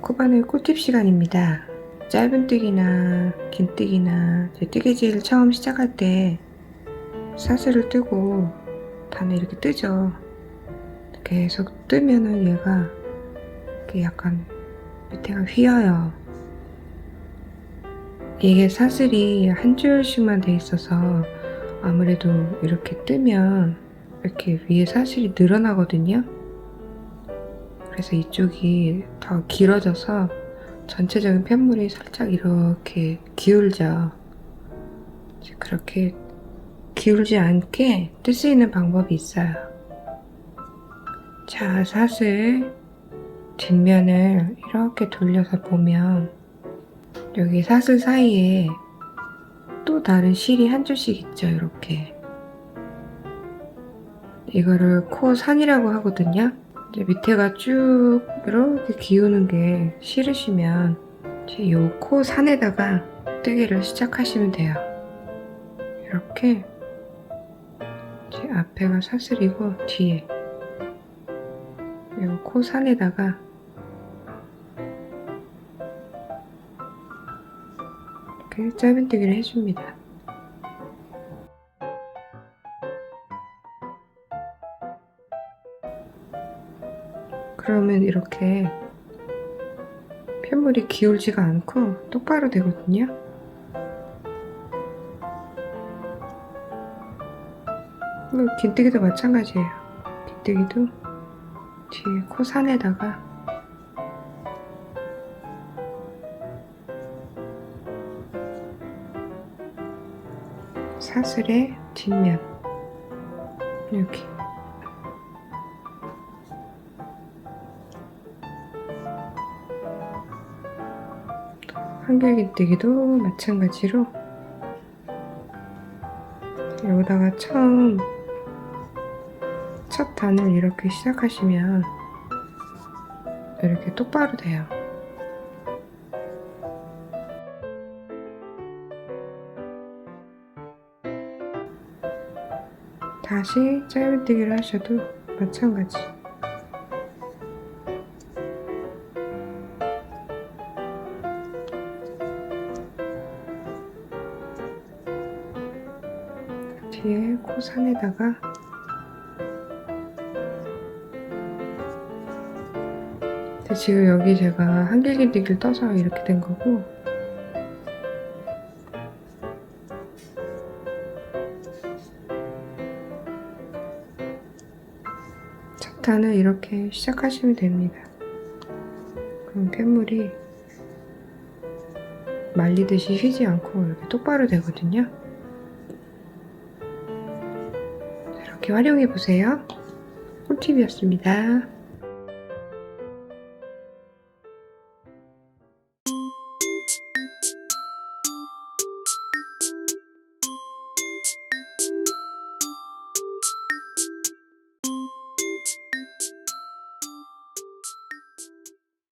코바늘 꿀팁 시간입니다. 짧은 뜨기나 긴 뜨기나 이제 뜨개질 처음 시작할 때 사슬을 뜨고 단을 이렇게 뜨죠. 계속 뜨면은 얘가 이렇게 약간 밑에가 휘어요. 이게 사슬이 한 줄씩만 돼 있어서 아무래도 이렇게 뜨면 이렇게 위에 사슬이 늘어나거든요. 그래서 이쪽이 더 길어져서 전체적인 펜물이 살짝 이렇게 기울죠. 그렇게 기울지 않게 뜰 수 있는 방법이 있어요. 자, 사슬 뒷면을 이렇게 돌려서 보면 여기 사슬 사이에 또 다른 실이 한 줄씩 있죠, 이렇게. 이거를 코 산이라고 하거든요. 이제 밑에가 쭉 이렇게 기우는 게 싫으시면 이제 요 코 산에다가 뜨개를 시작하시면 돼요. 이렇게 이제 앞에가 사슬이고 뒤에 요 코 산에다가 이렇게 짧은 뜨기를 해줍니다. 그러면 이렇게 펜물이 기울지가 않고 똑바로 되거든요. 뭐 긴뜨기도 마찬가지예요. 긴뜨기도 뒤에 코 산에다가 사슬의 뒷면 여기 한길긴뜨기도 마찬가지로 여기다가 처음 첫 단을 이렇게 시작하시면 이렇게 똑바로 돼요. 다시 짧은뜨기를 하셔도 마찬가지. 뒤에 코 산에다가 근데 지금 여기 제가 한길긴뜨기를 떠서 이렇게 된 거고 첫 단을 이렇게 시작하시면 됩니다. 그럼 펜물이 말리듯이 휘지 않고 이렇게 똑바로 되거든요. 활용해 보세요. 꿀팁이었습니다.